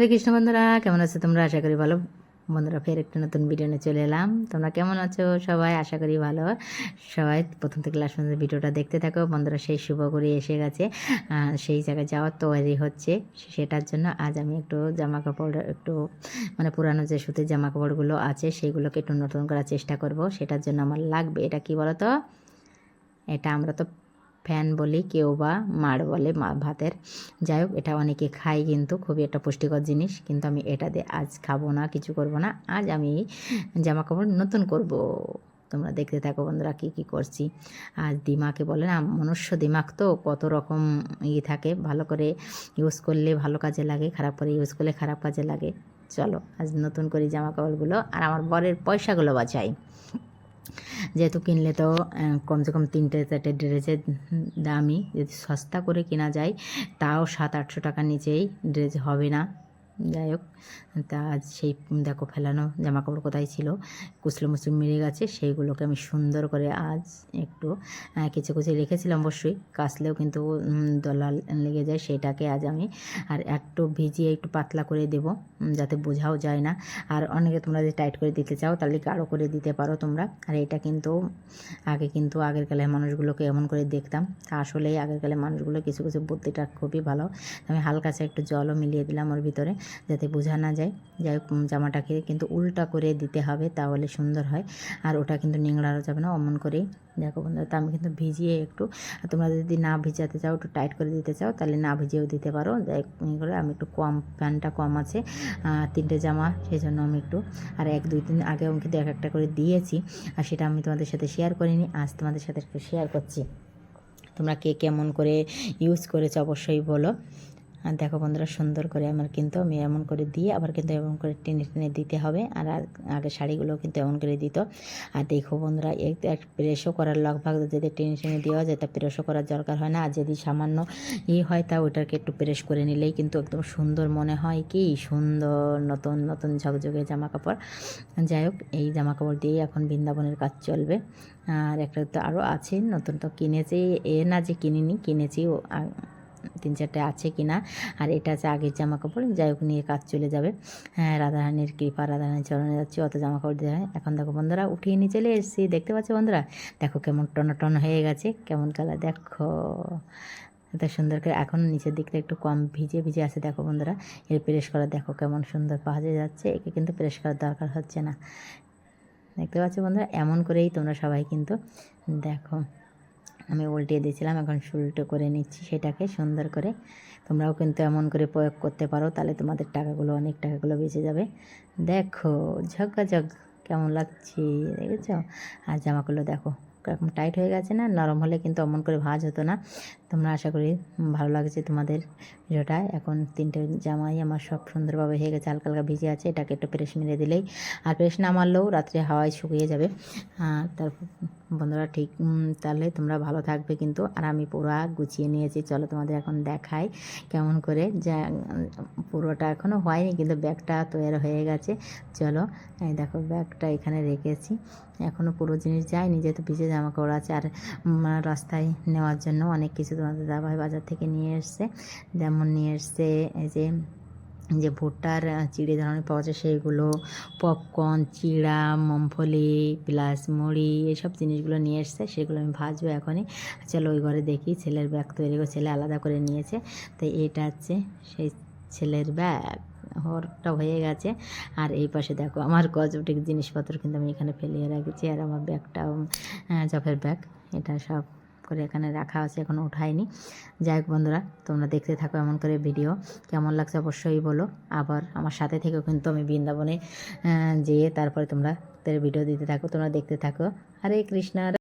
হরে কৃষ্ণ বন্ধুরা, কেমন আছো তোমরা? আশা করি ভালো। বন্ধুরা, ফের একটা নতুন ভিডিও নিয়ে চলে এলাম। তোমরা কেমন আছো সবাই? আশা করি ভালো। সবাই প্রথম থেকে লাস্ট পর্যন্ত ভিডিওটা দেখতে থাকো। বন্ধুরা, সেই শুভ করে এসে গেছে। সেই জায়গায় যাওয়ার তৈরি হচ্ছে। সেটার জন্য আজ আমি একটু জামা কাপড় একটু মানে পুরানো যে সুতির জামা কাপড়গুলো আছে সেইগুলোকে একটু নতুন করার চেষ্টা করব। সেটার জন্য আমার লাগবে। এটা কি বলো তো এটা আমরা তো ফ্যান বলি, কেউ বা মাড় বলে, মা ভাতের। যাই হোক, এটা অনেকে খায় কিন্তু খুবই একটা পুষ্টিকর জিনিস। কিন্তু আমি এটা দিয়ে আজ খাব না, কিছু করব না, আজ আমি জামা কাপড় নতুন করব। তোমরা দেখতে থাকো বন্ধুরা কী কী করছি। আজ দিমাকে বলে না, মনুষ্য দিমাগ তো কত রকম ই থাকে, ভালো করে ইউজ করলে ভালো কাজে লাগে, খারাপ করে ইউজ করলে খারাপ কাজে লাগে। চলো, আজ নতুন করি জামা কাপড়গুলো আর আমার বরের পয়সাগুলো বাঁচাই। যেহেতু কিনলে তো কমসে কম তিনটে চারটে ড্রেসের দামই। যদি সস্তা করে কেনা যায়, তাও সাত আটশো টাকার নিচেই ড্রেস হবে না। যাই হোক তা আজ সেই দেখো ফেলানো জামা কাপড় কোথায় ছিল? কুচলো মুচলো মেরে গেছে সেইগুলোকে আমি সুন্দর করে আজ একটু কিছু কিছু রেখেছিলাম অবশ্যই। কাচলেও কিন্তু উম, দলা লেগে যায় সেটাকে আজ আমি আর একটু ভিজিয়ে একটু পাতলা করে দেব যাতে বোঝাও যায় না। আর অনেকে তোমরা যদি টাইট করে দিতে চাও তাহলে গাঢ় করে দিতে পারো তোমরা? আর এটা কিন্তু আগে কিন্তু আগের কালের মানুষগুলোকে এমন করে দেখতাম। তা আসলেই আগের কালের মানুষগুলো কিছু কিছু বুদ্ধিটা খুবই ভালো। আমি হালকা একটু জলও মিলিয়ে দিলাম ওর ভিতরে। যাতে বোঝা না যায়। যাই জামাটাকে কিন্তু উল্টা করে দিতে হবে তাহলে সুন্দর হয়। আর ওটা কিন্তু নিংড়ানো যাবে না, অমন করেই। দেখো বন্ধুরা, তা আমি কিন্তু ভিজিয়ে একটু তোমরা যদি না ভিজাতে চাও, একটু টাইট করে দিতে চাও, তাহলে না ভিজিয়েও দিতে পারো। করে আমি একটু কম, প্যান্টটা কম আছে তিনটে জামা সেই জন্য আমি একটু, আর এক, দুই দিন আগে আমি কিন্তু এক, একটা করে দিয়েছি, আর সেটা আমি তোমাদের সাথে শেয়ার করিনি, আজ তোমাদের সাথে একটু শেয়ার করছি। তোমরা কে কেমন করে ইউজ করেছ অবশ্যই বলো। আর দেখো বন্ধুরা, সুন্দর করে আমার কিন্তু আমি এমন করে দিয়ে আবার কিন্তু এমন করে টেনে টেনে দিতে হবে। আর আগ- শাড়িগুলো কিন্তু এমন করে দিত। আর দেখো বন্ধুরা এক এক প্রেসও করার লগভাগ যদি টেনে টেনে দেওয়া যায়, তা প্রেসও করার দরকার হয় না। আর যদি সামান্য ই হয়, তা ওইটাকে একটু প্রেস করে নিলেই কিন্তু একদম সুন্দর মনে হয় কি? সুন্দর নতুন নতুন ঝকঝকে জামা কাপড় যাই হোক, এই জামা কাপড় দিয়েই এখন বৃন্দাবনের কাজ চলবে। আর একটা তো আরও আছে, নতুন তো কিনেছি। এ না যে কিনিনি, কিনেছি তিন চারটে আছে কিনা, আর এটা আছে আগের জামা কাপড় যাই হোক নিয়ে কাজ চলে যাবে। হ্যাঁ রাধারানীর কৃপা রাধারানীর চরণে যাচ্ছে, অত জামা কাপড় দেওয়া হয়। এখন দেখো বন্ধুরা, উঠিয়ে নিয়ে চলে এসেছি, দেখতে পাচ্ছ বন্ধুরা? দেখো কেমন টন টন হয়ে গেছে, কেমন কালার, দেখো। এত সুন্দর করে, এখন নিচের দিকটা একটু কম ভিজে ভিজে আছে, দেখো বন্ধুরা। এর প্রেস করা দেখো কেমন সুন্দর পাহাজে যাচ্ছে, একে কিন্তু প্রেস করার দরকার হচ্ছে না। দেখতে পাচ্ছ বন্ধুরা, এমন করেই তোমরা সবাই কিন্তু দেখো। আমি উল্টিয়ে দিয়েছিলাম, এখন উল্টো করে নিচ্ছি সেটাকে সুন্দর করে। তোমরাও কিন্তু এমন করে প্রয়োগ করতে পারো, তাহলে তোমাদের টাকাগুলো, অনেক টাকাগুলো বেঁচে যাবে। দেখো, ঝকঝক কেমন লাগছে, দেখেছ? আর জামাগুলো দেখো, এরকম টাইট হয়ে গেছে না? নরম হলে কিন্তু অমন করে ভাঁজ হতো না। তোমরা আশা করি ভালো লাগছে তোমাদের ভিডিওটা। এখন তিনটে জামাই আমার সব সুন্দরভাবে হয়ে গেছে, হালকা হালকা ভিজে আছে, এটাকে একটু প্রেস মেরে দিলেই। আর প্রেস না মারলেও রাত্রে হাওয়ায় শুকিয়ে যাবে। আর তারপর বন্ধুরা ঠিক তাহলে তোমরা ভালো থাকবে কিন্তু। আর আমি পুরো গুছিয়ে নিয়েছি, চলো তোমাদের এখন দেখাই কেমন করে যা, পুরোটা এখনও হয়নি কিন্তু ব্যাগটা তৈরি হয়ে গেছে। চলো, এই দেখো ব্যাগটা এখানে রেখেছি। এখনও পুরো জিনিস যায়নি, যেহেতু ভিজে জামা কাপড় আছে। আর রাস্তায় নেওয়ার জন্য অনেক কিছু তোমাদের দাবাই বাজার থেকে নিয়ে এসছে। যেমন নিয়ে এসছে এই যে যে ভুট্টার চিড়ে ধরনের পাওয়া যায় সেইগুলো পপকর্ন চিড়া, মুমফলি প্লাস মুড়ি, এসব জিনিসগুলো নিয়ে এসছে, সেগুলো আমি ভাজবো এখনই। চলো ওই ঘরে দেখি, ছেলের ব্যাগ তৈরি করে, ছেলে আলাদা করে নিয়েছে। তো এটা হচ্ছে সেই ছেলের ব্যাগ। হরটা হয়ে গেছে। আর এই পাশে দেখো, আমার কসমেটিক জিনিসপত্র কিন্তু আমি এখানে ফেলিয়ে রেখেছি, আর আমার ব্যাগটাও জফের ব্যাগ। এটা সব করে এখানে রাখা আছে এখনও উঠায়নি। যাই হোক বন্ধুরা, তোমরা দেখতে থাকো এমন করে ভিডিও। কেমন লাগছে অবশ্যই বলো। আবার আমার সাথে থেকেও কিন্তু আমি বৃন্দাবনে যেয়ে তারপরে তোমরা তাদের ভিডিও দিতে থাকো, তোমরা দেখতে থাকো। হরে কৃষ্ণ